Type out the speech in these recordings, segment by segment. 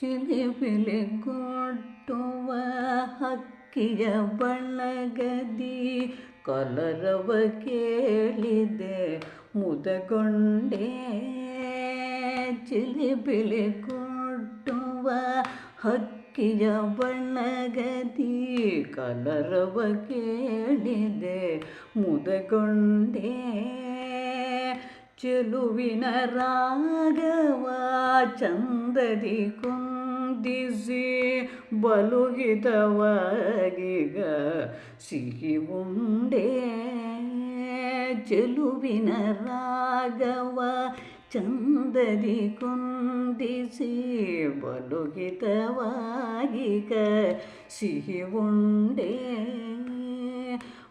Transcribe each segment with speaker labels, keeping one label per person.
Speaker 1: ಚಿಲಿಪಿಲಿ ಕೊಟ್ಟುವ ಹಕ್ಕಿಯ ಬಣ್ಣಗದಿ ಕಲರವ ಕೇಳಿದೆ ಮುದಗೊಂಡೆ. ಚಿಲಿಬಿಲಿಗೊಟ್ಟುವ ಹಕ್ಕಿಯ ಬಣ್ಣಗದಿ ಕಲರವ ಕೇಳಿದೆ ಮುದಗೊಂಡೆ. ಚೆಲುವಿನ ರಾಗವ ಚಂದದಿ ಕುಂದಿಸಿ ಬಲುಗಿದವಾಗೀಗ ಸಿಹಿ ಉಂಡೆ ಚೆಲುವಿನ ರಾಗವ ಚಂದದಿ ಕುಂದಿಸಿ ಬಲುಗಿತವಾಗೀಗ ಸಿಹಿ ಉಂಡೆ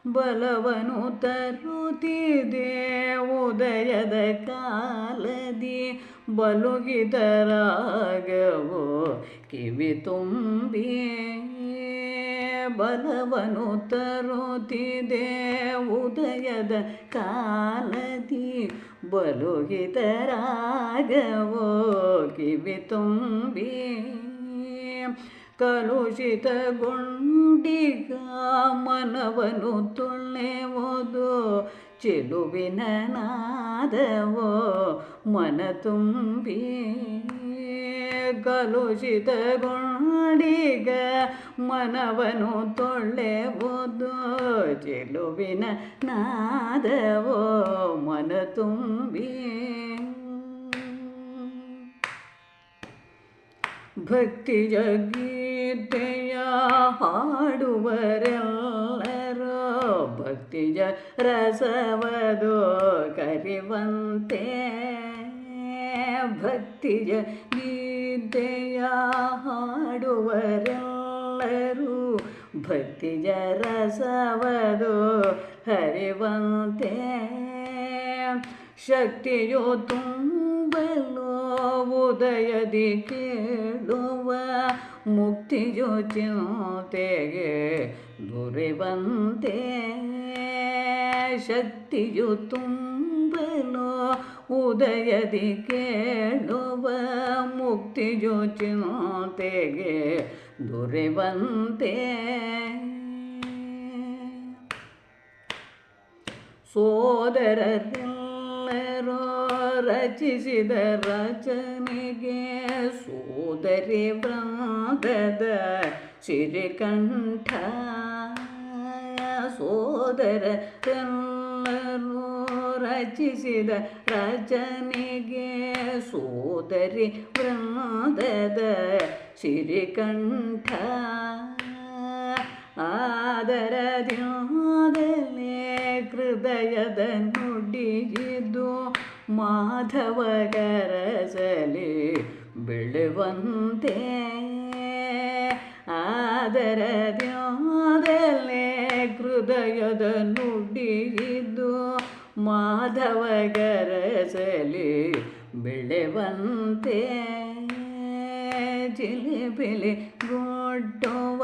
Speaker 1: ಬಲವನು ತರುತ್ತಿದೆ ಉದಯದ ಕಾಲದಿ ಬಲುಗಿದರಾಗವೋ ಕಿವಿ ತುಂಬಿ ಬಲವನು ತರುತ್ತಿದೆ ಉದಯದ ಕಾಲದಿ ಬಲುಗಿದರಾಗವೋ ಕಿವಿ ತುಂಬಿ ಕಲುಷಿತಗೊಂಡಿಗ ಮನವನು ತುಳ್ಳೆವುದು ಚೆಲುವಿನ ನಾದವೋ ಮನ ತುಂಬಿ ಕಲುಷಿತಗೊಂಡಿಗ ಮನವನು ತೊಳ್ಳೆವುದು ಚೆಲುವಿನ ನಾದವೋ ಮನ ತುಂಬಿ. ಭಕ್ತಿ ಗೀತೆಯ ಹಾಡುವರೆಲ್ಲರೂ ಭಕ್ತಿಯ ರಸವದು ಕರಿವಂತೆ. ಭಕ್ತಿಯ ಗೀತೆಯ ಹಾಡುವರೆಲ್ಲರೂ ಭಕ್ತಿಯ ರಸವದು ಹರಿವಂತೆ. ಶಕ್ತಿಯು ತುಂಬಲು ಉದಯದಿ ಕೇಳುವ ಮುಕ್ತಿ ಜ್ಯೋತಿಯೋತೆಗೆ ದೊರೆವಂತೆ. ಶಕ್ತಿಯು ತುಂಬಲು ಉದಯದಿ ಕೇಳುವ ಮುಕ್ತಿಯು ಚಿಂತೆಗೆ ದೊರೆವಂತೆ. ಸೋದರರೆಲ್ಲರೂ ರಚಿಸಿದ ರಚನೆಗೆ ಸೋದರಿ ವೃಂದದ ಸಿರಿಕಂಠ ಸೋದರರೆಲ್ಲರೂ ರಚಿಸಿದ ರಚನೆಗೆ ಸೋದರಿ ವೃಂದದ ಸಿರಿಕಂಠ ಆದರದಿಂದಲೇ ಹೃದಯದ ನುಡಿಯಿದು ಮಾಧವಗರಸಲಿ ಆದರ ಆದರದಿಂದಲೇ ಹೃದಯದ ನುಡಿಯಿದು ಮಾಧವಗರಸಲಿ ಬೆಳೆವಂತೆ. ಚಿಲಿಪಿಲಿ ಗೊಡ್ಡುವ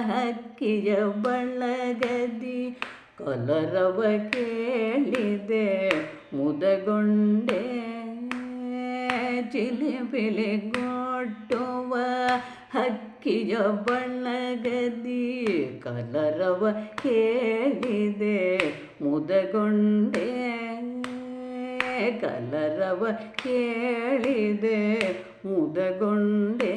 Speaker 1: ಹಕ್ಕಿಯ ಬಳಗದಿ ಕಲರವ ಕೇಳಿದೆ. ಮುದಗೊಂಡೆ ಚಿಲೆ ಬೆಲೆ ಗೊಟ್ಟುವ ಹಕ್ಕಿಯ ಬಣ್ಣಗದಿ ಕಲರವ ಕೇಳಿದೆ ಮುದಗೊಂಡೆ ಕಲರವ ಕೇಳಿದೆ ಮುದಗೊಂಡೆ